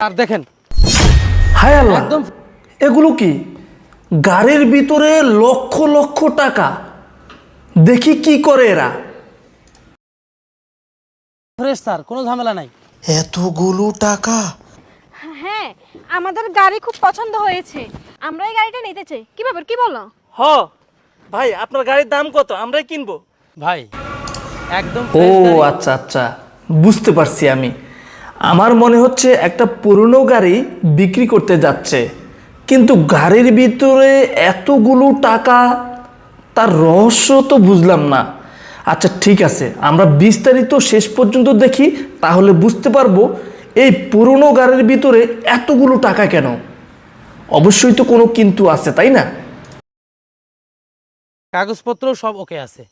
আর দেখেন। হায় আল্লাহ। একদম এগুলো কি? গাড়ির ভিতরে লক্ষ লক্ষ টাকা। দেখি কি করে এরা। ফ্রেশ স্যার কোনো ঝামেলা নাই। এতগুলো টাকা? হ্যাঁ আমাদের গাড়ি খুব পছন্দ হয়েছে। আমরা এই গাড়িটা নিতে চাই। কি ব্যাপার কি বলো? হ ভাই আপনার গাড়ির দাম কত? আমরাই কিনবো। ভাই একদম ও আচ্ছা আচ্ছা। বুঝতে পারছি আমি। আমার মনে হচ্ছে একটা পুরনো গাড়ি বিক্রি করতে যাচ্ছে। কিন্তু গাড়ির ভিতরে এতগুলো টাকা, তার রহস্য তো বুঝলাম না। আচ্ছা ঠিক আছে, আমরা বিস্তারিত শেষ পর্যন্ত দেখি, তাহলে বুঝতে পারব এই পুরনো গাড়ির ভিতরে এতগুলো টাকা কেন? অবশ্যই তো কোনো কিন্তু আছে, তাই না? কাগজপত্র সব ওকে আছে।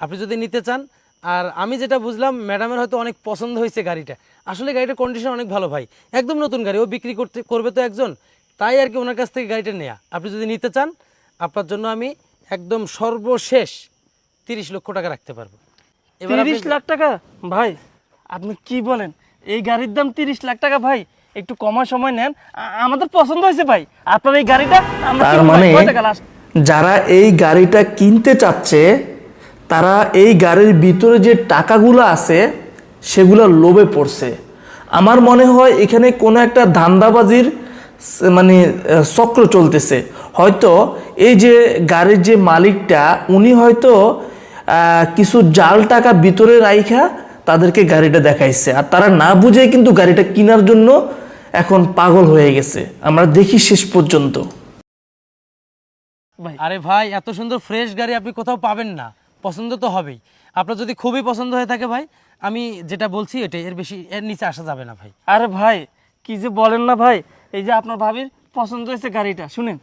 আপনি যদি নিতে চান আর আমি যেটা বুঝলাম ম্যাডামের হয়তো অনেক পছন্দ হয়েছে গাড়িটা। আসলে গাড়িটার কন্ডিশন অনেক ভালো ভাই। একদম নতুন গাড়ি ও বিক্রি করতে করবে তো একজন। তাই আর কি ওনার কাছ থেকে গাড়িটা নেয়া। আপনি যদি নিতে চান আপনার জন্য আমি একদম সর্বশেষ তিরিশ লক্ষ টাকা রাখতে পারব। এবার তিরিশ লাখ টাকা? ভাই আপনি কি বলেন? এই গাড়ির দাম তিরিশ লাখ টাকা ভাই একটু কমার সময় নেন। আমাদের পছন্দ হয়েছে ভাই। আপনার এই গাড়িটা তার মানে? যারা এই গাড়িটা কিনতে চাচ্ছে তারা এই গাড়ির ভিতরে যে টাকাগুলো আছে, সেগুলো লোভে পড়ছে। আমার মনে হয় এখানে কোনো একটা ধান্দাবাজির মানে চক্র চলতেছে। হয়তো এই যে গাড়ির যে মালিকটা, উনি হয়তো কিছু জাল টাকা ভিতরে রাইখা তাদেরকে গাড়িটা দেখাইছে। আর তারা না বুঝে কিন্তু গাড়িটা কেনার জন্য এখন পাগল হয়ে গেছে। আমরা দেখি শেষ পর্যন্ত। আরে ভাই, এত সুন্দর ফ্রেশ গাড়ি আপনি কোথাও পাবেন না। পছন্দ তো হবেই। আপনার যদি খুবই পছন্দ হয়ে থাকে ভাই আমি যেটা বলছি এটাই এর বেশি এর নিচে আসা যাবে না ভাই। আরে ভাই কি যে বলেন না ভাই এই যে আপনার ভাবির পছন্দ হয়েছে গাড়িটা শুনেন।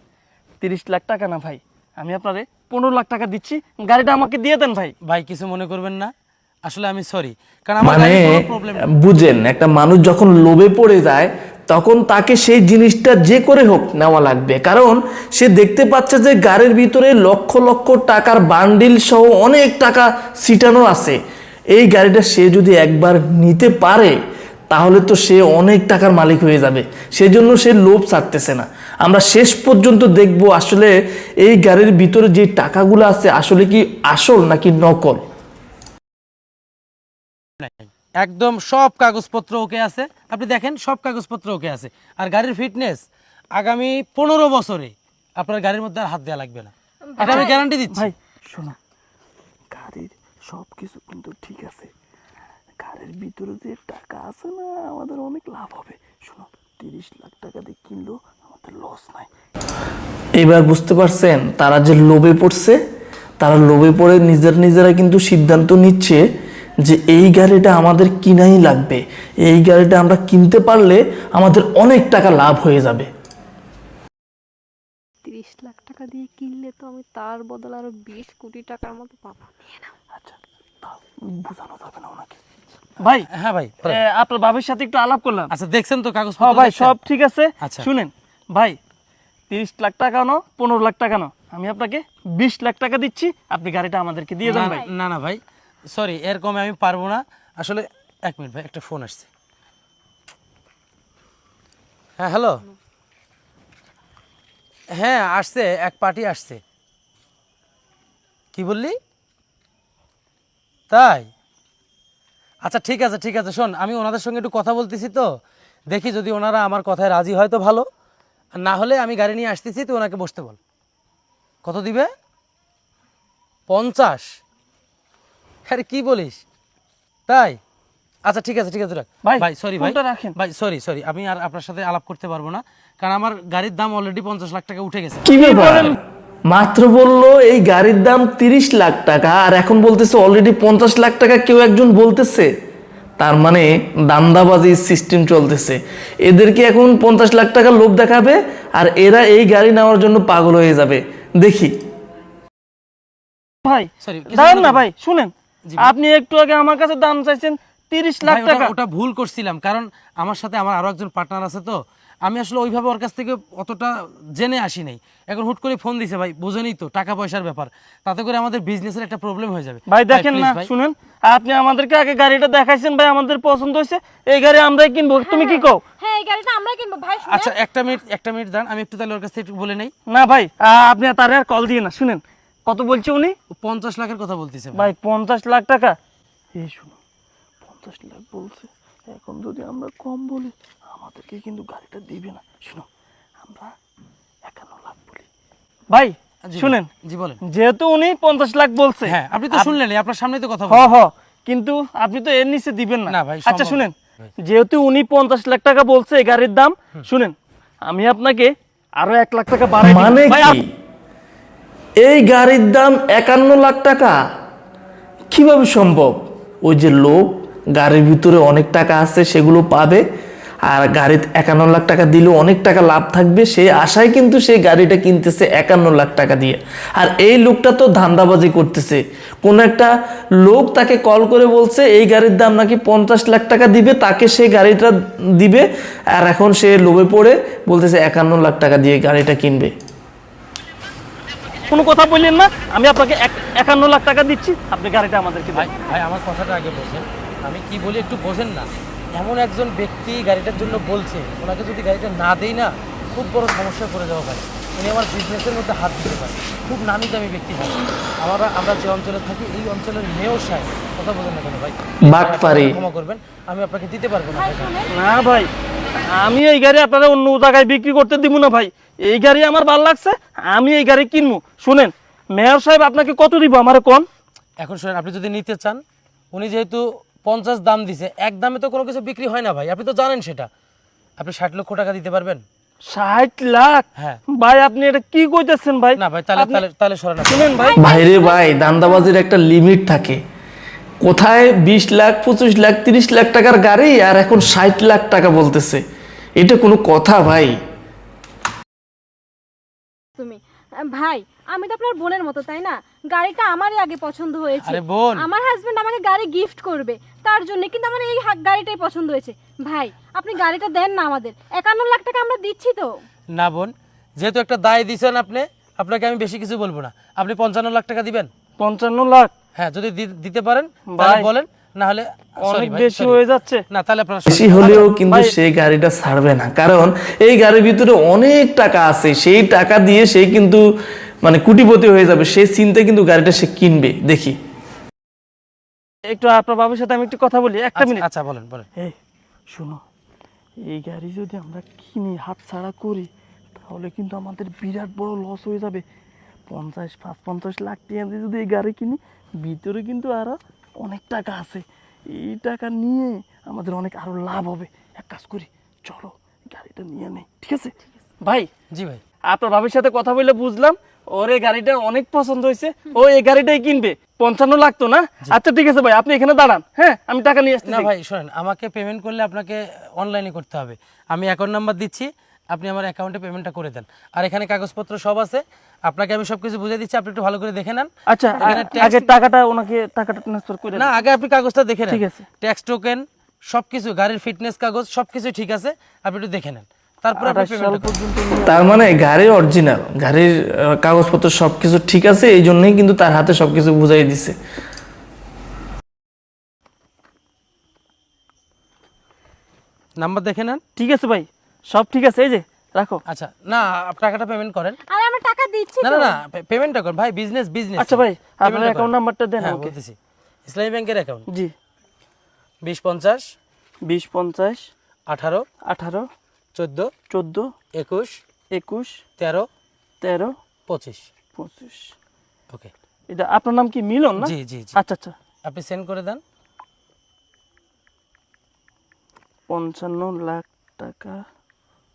তিরিশ লাখ টাকা না ভাই আমি আপনারে পনেরো লাখ টাকা দিচ্ছি গাড়িটা আমাকে দিয়ে দেন ভাই। ভাই কিছু মনে করবেন না আসলে আমি সরি কারণ আমার মানে প্রবলেম বুঝেন একটা মানুষ যখন লোভে পড়ে যায় তখন তাকে সেই জিনিসটা যে করে হোক নেওয়া লাগবে। কারণ সে দেখতে পাচ্ছে যে গাড়ির ভিতরে লক্ষ লক্ষ টাকার বান্ডিল সহ অনেক টাকা ছিটানো আছে। এই গাড়িটা সে যদি একবার নিতে পারে, তাহলে তো সে অনেক টাকার মালিক হয়ে যাবে। সেজন্য সে লোভ ছাড়তেছে না। আমরা শেষ পর্যন্ত দেখব আসলে এই গাড়ির ভিতরে যে টাকাগুলো আছে, আসলে কি আসল নাকি নকল। একদম সব কাগজপত্র ওকে আছে। আপনি দেখেন সব কাগজপত্র ওকে আছে। আর গাড়ির ফিটনেস আগামী পনেরো বছরে আপনার গাড়ির মধ্যে আর হাত দেওয়া লাগবে না। এটা আমি গ্যারান্টি দিচ্ছি। ভাই শোনো গাড়ির সব কিছু কিন্তু ঠিক আছে। গাড়ির ভিতরে যে টাকা আছে না আমাদের অনেক লাভ হবে। শোনো তিরিশ লাখ টাকা দিয়ে কিনলো আমাদের লস নাই। এবার বুঝতে পারছেন তারা যে লোভে পড়ছে তারা লোভে পড়ে নিজের নিজেরা কিন্তু সিদ্ধান্ত নিচ্ছে যে এই গাড়িটা আমাদের কিনাই লাগবে এই গাড়িটা আমরা কিনতে পারলে আমাদের অনেক টাকা লাভ হয়ে যাবে। তিরিশ লাখ টাকা দিয়ে কিনলে তো আমি তার বদলে আরও বিশ কোটি টাকার মতো পাবো। নিয়ে নাও। বোঝানো যাবে না ওনাকে। ভাই হ্যাঁ ভাই আপনার বাবার সাথে একটু আলাপ করলাম। আচ্ছা দেখছেন তো কাগজ হ্যাঁ ভাই সব ঠিক আছে। আচ্ছা। শুনেন ভাই তিরিশ লাখ টাকা নো পনেরো লাখ টাকা নো আমি আপনাকে বিশ লাখ টাকা দিচ্ছি আপনি গাড়িটা আমাদেরকে দিয়ে দেন ভাই। না না ভাই। সরি এর কমে আমি পারব না। আসলে, এক মিনিট ভাই, একটা ফোন আসছে। হ্যাঁ হ্যালো হ্যাঁ আসছে, এক পার্টি আসছে। কি বললি? তাই? আচ্ছা ঠিক আছে ঠিক আছে, শোন, আমি ওনাদের সঙ্গে একটু কথা বলতেছি তো। দেখি যদি ওনারা আমার কথায় রাজি হয় তো ভালো। না হলে আমি গাড়ি নিয়ে আসতেছি, তুই ওনাকে বসতে বল। কত দিবে? পঞ্চাশ। আরে কি বলিস? তাই? আচ্ছা ঠিক আছে ঠিক আছে রাখ। ভাই, ভাই সরি ভাই। ফোনটা রাখেন। ভাই সরি সরি আমি আর আপনার সাথে আলাপ করতে পারব না কারণ আমার গাড়ির দাম অলরেডি পঞ্চাশ লাখ টাকা উঠে গেছে। কি ব্যাপার? মাত্র বলল এই গাড়ির দাম তিরিশ লাখ টাকা আর এখন বলতেছে অলরেডি পঞ্চাশ লাখ টাকা কেউ একজন বলতেছে। তার মানে দান্দাবাজি সিস্টেম চলতেছে। এদেরকে এখন পঞ্চাশ লাখ টাকা লোভ দেখাবে আর এরা এই গাড়ি নেওয়ার জন্য পাগল হয়ে যাবে। দেখি। ভাই দাঁড়ান না। ভাই শুনেন। আপনি একটু আগে আমার কাছে দাম চাইছেন তিরিশ লাখ টাকা। ওটা ভুল করছিলাম কারণ আমার সাথে আমার আরও একজন পার্টনার আছে তো। আমি আসলে ওইভাবে ওর কাছ থেকে অতটা জেনে আসি নাই। এখন হুট করে ফোন দিছে ভাই বুঝেনই তো টাকা পয়সার ব্যাপার। তাতে করে আমাদের বিজনেসের একটা প্রবলেম হয়ে যাবে। ভাই দেখেন না শুনেন আপনি আমাদেরকে আগে গাড়িটা দেখাইছেন ভাই আমাদের পছন্দ হয়েছে। এই গাড়ি আমরাই কিনবো তুমি কি কও? হ্যাঁ এই গাড়িটা আমরা কিনবো ভাই শুনেন। আচ্ছা একটা মিনিট একটা মিনিট দাঁড়ান আমি একটু তাহলে ওর কাছ থেকে একটু বলে নেই। না ভাই আপনি তার আর কল দিয়ে না শুনেন। কত বলছে উনি? পঞ্চাশ লাখের কথা বলতেছে ভাই। পঞ্চাশ লাখ টাকা? এই শুনো পঞ্চাশ লাখ বলছে এখন যদি আমরা কম বলি আমাদেরকে কিন্তু গাড়িটা দিবে না। শুনো আমরা একান্ন লাখ বলি। ভাই শুনেন জি বলেন। যেহেতু উনি পঞ্চাশ লাখ বলছে হ্যাঁ আপনি তো শুনলেন আপনার সামনে তো কথা হ হ কিন্তু আপনি তো এর নিচে দিবেন না। না ভাই, আচ্ছা শুনেন যেহেতু উনি পঞ্চাশ লাখ টাকা বলছে এই গাড়ির দাম শুনেন আমি আপনাকে আরও এক লাখ টাকা বাড়াই মানে এই গাড়ির দাম একান্ন লাখ টাকা। কীভাবে সম্ভব? ওই যে লোক গাড়ির ভিতরে অনেক টাকা আছে, সেগুলো পাবে, আর গাড়িতে একান্ন লাখ টাকা দিলেও অনেক টাকা লাভ থাকবে। সেই আশায় কিন্তু সেই গাড়িটা কিনতেছে একান্ন লাখ টাকা দিয়ে। আর এই লোকটা তো ধান্দাবাজি করতেছে। কোন একটা লোক তাকে কল করে বলছে, এই গাড়ির দাম নাকি পঞ্চাশ লাখ টাকা দিবে? তাকে সেই গাড়িটা দিবে, আর এখন সে লোভে পড়ে বলতেছে, একান্ন লাখ টাকা দিয়ে গাড়িটা কিনবে। কোনো কথা বললেন না আমি আপনাকে এক- একান্ন লাখ টাকা দিচ্ছি আপনি গাড়িটা আমাদেরকে ভাই ভাই আমার কথাটা আগে বোঝেন আমি কি বলি একটু বোঝেন না। এমন একজন ব্যক্তি গাড়িটার জন্য বলছে ওনাকে যদি গাড়িটা না দেই না খুব বড় সমস্যায় পড়ে যাওয়া ভাই। উনি আমার বিজনেসের মধ্যে হাত দিতে পারে। খুব নামি দামি ব্যক্তি ভাই। আমরা আমরা যে অঞ্চলে থাকি এই অঞ্চলের মেয়র সাহেব কথা বোঝেন না কেন ভাই? ক্ষমা করবেন আমি আপনাকে দিতে পারব না না ভাই আমি এই গাড়ি আপনারা অন্য জায়গায় বিক্রি করতে দিব না ভাই। এই গাড়ি আমার ভালো লাগছে আমি এই গাড়ি কিনবো। শুনেন মেয়র সাহেব আপনাকে কত দিব আমার কোন? এখন শুনেন আপনি যদি নিতে চান উনি যেহেতু পঞ্চাশ দাম দিছে এক দামে তো কোনো কিছু বিক্রি হয় না ভাই আপনি তো জানেন সেটা। আপনি ষাট লক্ষ টাকা দিতে পারবেন? ষাট লাখ? হ্যাঁ। ভাই আপনি এটা কি কইতেছেন ভাই? না ভাই তাহলে তাহলে তাহলে সরেন শুনেন ভাই। ভাইরে ভাই দান্দাবাজির একটা লিমিট থাকে। কোথায় বিশ লাখ পঁচিশ লাখ তিরিশ লাখ টাকার গাড়ি আর এখন ষাট লাখ টাকা বলতেছে? এটা কোনো কথা ভাই? তুমি ভাই আমি তো আপনার বোনের মতো তাই না? গাড়িটা আমারই আগে পছন্দ হয়েছে। আরে বোন। আমার হাজবেন্ড আমাকে গাড়ি গিফট করবে তার জন্য কিন্তু আমার এই হা- গাড়িটাই পছন্দ হয়েছে। ভাই আপনি গাড়িটা দেন না আমাদের। একান্ন লাখ টাকা আমরা দিচ্ছি তো। না বোন যেহেতু একটা দায় দিয়েছেন আপনি আপনাকে আমি বেশি কিছু বলব না। আপনি পঞ্চান্ন লাখ টাকা দিবেন? পঞ্চান্ন লাখ? হ্যাঁ যদি দিতে পারেন তাহলে ভাই, বলেন না হলে অনেক বেশি হয়ে যাচ্ছে। না তাহলে বেশি হলেও কিন্তু সেই গাড়িটা ছাড়বে না। কারণ এই গাড়ির ভিতরে অনেক টাকা আছে। সেই টাকা দিয়ে সে কিন্তু মানে কুটিপতি হয়ে যাবে। সেই চিন্তায় কিন্তু গাড়িটা সে কিনবে। দেখি। একটু আপনার বাবুর সাথে আমি একটু কথা বলি। একটা মিনিট। আচ্ছা বলেন বলেন। এই শোনো। এই গাড়ি যদি আমরা কিনি হাত ছাড়া করি তাহলে কিন্তু আমাদের বিরাট বড় লস হয়ে যাবে। পঞ্চাশ পাঁচ পঞ্চাশ লাখ টাকা দিয়ে যদি এই গাড়ি কিনি ভিতরে কিন্তু আরও অনেক টাকা আছে। এই টাকা নিয়ে আমাদের অনেক আরও লাভ হবে। এক কাজ করি চলো গাড়িটা নিয়ে নেই ঠিক আছে? ভাই জি ভাই। আপনার বাবির সাথে কথা বলে বুঝলাম ওর এই গাড়িটা অনেক পছন্দ হয়েছে ও এই গাড়িটাই কিনবে। পঞ্চান্ন লাখ তো না? আচ্ছা ঠিক আছে ভাই আপনি এখানে দাঁড়ান হ্যাঁ আমি টাকা নিয়ে আসছি না ভাই শোনেন আমাকে পেমেন্ট করলে আপনাকে অনলাইনে করতে হবে। আমি অ্যাকাউন্ট নাম্বার দিচ্ছি আপনি আমার অ্যাকাউন্টে পেমেন্টটা করে দেন। আর এখানে কাগজপত্র সব আছে। আপনাকে আমি সব কিছু বুঝিয়ে দিচ্ছি আপনি একটু ভালো করে দেখে নেন। আচ্ছা আগে টাকাটা ওনাকে টাকাটা ট্রান্সফার করে না আগে আপনি কাগজটা দেখে নেন। ঠিক আছে। ট্যাক্স টোকেন সবকিছু গাড়ির ফিটনেস কাগজ সবকিছু ঠিক আছে। আপনি একটু দেখে নেন। তারপর তার মানে গাড়ি অরিজিনাল গাড়ির কাগজপত্র সবকিছু ঠিক আছে এই জন্যই কিন্তু তার হাতে সবকিছু বুঝাই দিছে। নাম্বার দেখে নেন। ঠিক আছে ভাই। সব ঠিক আছে এই যে রাখো। আচ্ছা না টাকাটা পেমেন্ট করেন। আর আমরা টাকা দিচ্ছি না না না পেমেন্টটা করেন। ভাই বিজনেস বিজনেস আচ্ছা ভাই আপনার অ্যাকাউন্ট নাম্বারটা দেন হ্যাঁ ওকে। বলতেছি। ইসলামী ব্যাংকের অ্যাকাউন্ট জি। বিশ পঞ্চাশ। বিশ পঞ্চাশ। আঠারো। আঠারো। চোদ্দ। চোদ্দ। একুশ। একুশ। তেরো। তেরো। পঁচিশ। পঁচিশ। ওকে। এটা আপনার নাম কি মিলন না? জি জি জি। আচ্ছা আচ্ছা। আপনি সেন্ড করে দেন। পঞ্চান্ন লাখ টাকা।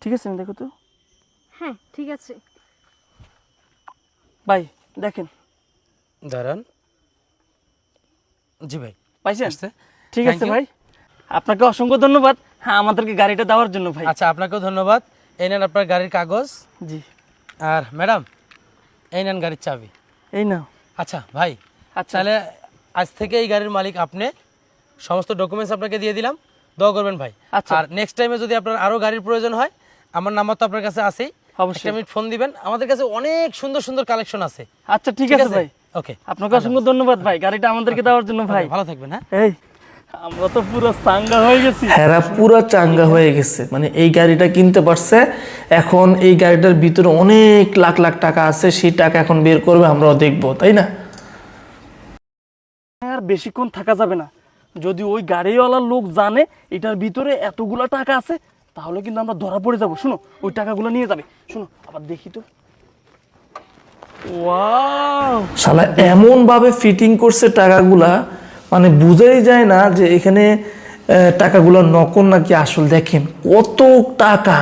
ঠিক আছে দেখো তো। হ্যাঁ ঠিক আছে। ভাই দেখেন। দাঁড়ান। জি ভাই পাইছেন? আসছে? ঠিক আছে ভাই। আপনাকে অসংখ্য ধন্যবাদ। হ্যাঁ আমাদেরকে গাড়িটা দেওয়ার জন্য ভাই। আচ্ছা আপনাকেও ধন্যবাদ। এই নেন আপনার গাড়ির কাগজ। জি। আর ম্যাডাম এই নেন গাড়ির চাবি। এই না আচ্ছা ভাই আচ্ছা। তাহলে আজ থেকে এই গাড়ির মালিক আপনি। সমস্ত ডকুমেন্টস আপনাকে দিয়ে দিলাম। দোয়া করবেন ভাই। আচ্ছা। আর নেক্সট টাইমে যদি আপনার আরও গাড়ির প্রয়োজন হয় আমার নাম্বার তো আপনার কাছে আছেই। অবশ্যই। মিনিট ফোন দিবেন। আমাদের কাছে অনেক সুন্দর সুন্দর কালেকশন আছে। আচ্ছা ঠিক আছে ভাই। ওকে আপনাকে অসংখ্য ধন্যবাদ। ভাই। গাড়িটা আমাদেরকে দেওয়ার জন্য ভাই। ভালো থাকবেন হ্যাঁ? এই আমরা তো পুরো সাঙ্গা হয়ে গেছি। হেরা পুরো চাঙ্গা হয়ে গেছে। মানে এই গাড়িটা কিনতে পারছে। এখন এই গাড়িটার ভিতরে অনেক লাখ লাখ টাকা আছে। সেই টাকা এখন বের করবে আমরাও দেখব তাই না? আর বেশিক্ষণ থাকা যাবে না। যদি ওই গাড়িওয়ালার লোক জানে এটার ভিতরে এতগুলা টাকা আছে তাহলে কিন্তু আমরা ধরা পড়ে যাব। শুনো ওই টাকাগুলো নিয়ে যাবে। শুনো আবার দেখি তো। শালা এমন ভাবে ফিটিং করছে টাকাগুলা মানে বুঝাই যায় না যে এখানে টাকাগুলো নকল নাকি আসল। দেখেন কত টাকা।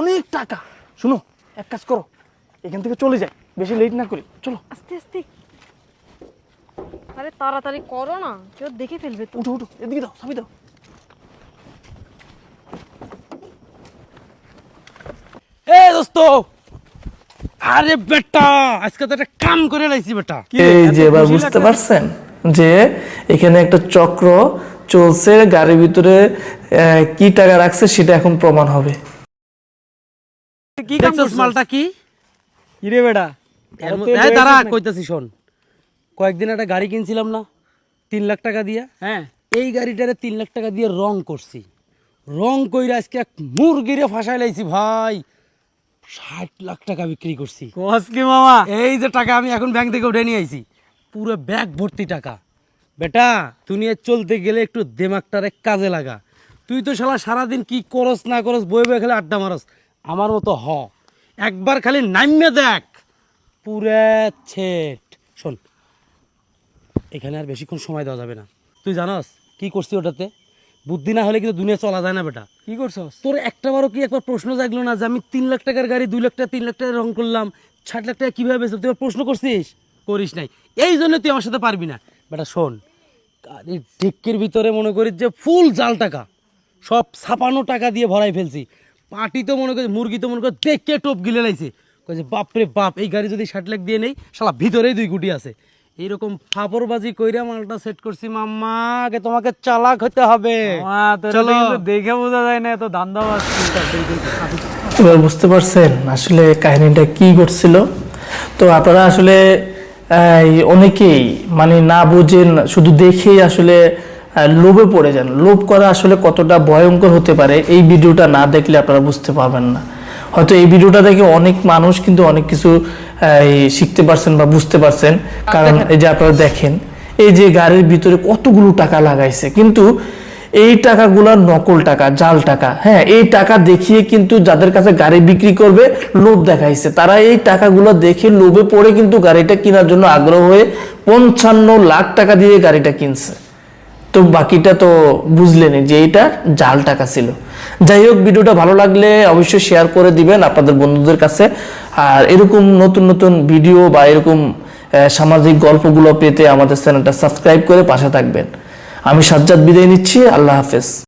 অনেক টাকা। শুনো এক কাজ করো এখান থেকে চলে যাই বেশি লেট না করি। চলো। আস্তে আস্তে। আরে তাড়াতাড়ি করো না কেউ দেখে ফেলবে উঠো উঠো এদিকে দাও সবই দাও। দোস্ত আরে বেটা আজকে তো একটা কাম করে লাইছি বেটা। এই যে এবার বুঝতে পারছেন যে এখানে একটা চক্র চলছে গাড়ির ভিতরে কি টাকা রাখছে সেটা এখন প্রমাণ হবে। কি দেখছস মালটা কি? ইরে বেটা? এই দাঁড়া কইতাছি শোন। কয়েকদিন একটা গাড়ি কিনছিলাম না তিন লাখ টাকা দিয়া। হ্যাঁ। এই গাড়িটারে তিন লাখ টাকা দিয়ে রং করছি। রং কইরা আজকে এক মুরগিরে ফাঁসাই লাইছি ভাই। ষাট লাখ টাকা বিক্রি করছি। কি মামা? এই যে টাকা আমি এখন ব্যাংক থেকে উঠে নিয়ে আইছি। পুরো ব্যাগ ভর্তি টাকা। বেটা দুনিয়া চলতে গেলে একটু দেমাগটারে কাজে লাগা। তুই তো শালা সারাদিন কি করস না করস বই বই খালি আড্ডা মারস। আমার মতো হ। একবার খালি নাইমে দেখ। পুরে ছেট। শোন এখানে আর বেশিক্ষণ সময় দেওয়া যাবে না। তুই জানাস কি করছি ওটাতে? বুদ্ধি না হলে কিন্তু দুনিয়া চলা যায় না বেটা। কি করছ তোর একটা বারও কি একবার প্রশ্ন জাগলো না যে আমি তিন লাখ টাকার গাড়ি দুই লাখ টাকা তিন লাখ টাকা রং করলাম ষাট লাখ টাকা কীভাবে বেচলাম? তুই প্রশ্ন করছিস? করিস নাই। এই জন্য তুই আমার সাথে পারবি না। বেটা শোন গাড়ির ডিক্কির ভিতরে মনে করিস যে ফুল জাল টাকা। সব ছাপানো টাকা দিয়ে ভরাই ফেলছি। পাটি তো মনে করি মুরগি তো মনে করি দেখে টোপ গিলে লাইছে। যে বাপরে বাপ এই গাড়ি যদি ষাট লাখ দিয়ে নেই শালা ভিতরেই দুই গুটি আছে। এইরকম ফাপড়বাজি কইরা মালটা সেট করছি মাম্মা আগে তোমাকে চালাক হতে হবে। চলো। দেখে বোঝা যায় না এত ধান্দা এবার বুঝতে পারছেন আসলে কাহিনীটা কি ঘটছিল? তো আপনারা আসলে এই, অনেকেই মানে না বুঝেন শুধু দেখেই আসলে লোভে পড়ে যান। লোভ করা আসলে কতটা ভয়ঙ্কর হতে পারে এই ভিডিওটা না দেখলে আপনারা বুঝতে পারবেন না। হয়তো এই ভিডিওটা দেখে অনেক মানুষ কিন্তু অনেক কিছু শিখতে পারছেন বা বুঝতে পারছেন। কারণ এই যে আপনারা দেখেন এই যে গাড়ির ভিতরে কতগুলো টাকা লাগাইছে কিন্তু এই টাকাগুলো নকল টাকা জাল টাকা হ্যাঁ এই টাকা দেখিয়ে কিন্তু যাদের কাছে গাড়ি বিক্রি করবে লোভ দেখাইছে। তারা এই টাকাগুলো দেখে লোভে পড়ে কিন্তু গাড়িটা কেনার জন্য আগ্রহ হয়ে পঞ্চান্ন লাখ টাকা দিয়ে গাড়িটা কিনছে। তো বাকিটা তো বুঝলেন যে এটা জাল টাকা ছিল। যাই হোক, ভিডিওটা ভালো লাগলে অবশ্যই শেয়ার করে দিবেন আপনাদের বন্ধুদের কাছে। আর এরকম নতুন নতুন ভিডিও বা এরকম সামাজিক গল্পগুলো পেতে আমাদের চ্যানেলটা সাবস্ক্রাইব করে পাশে থাকবেন। আমি সাজ্জাদ বিদায় নিচ্ছি, আল্লাহ হাফেজ।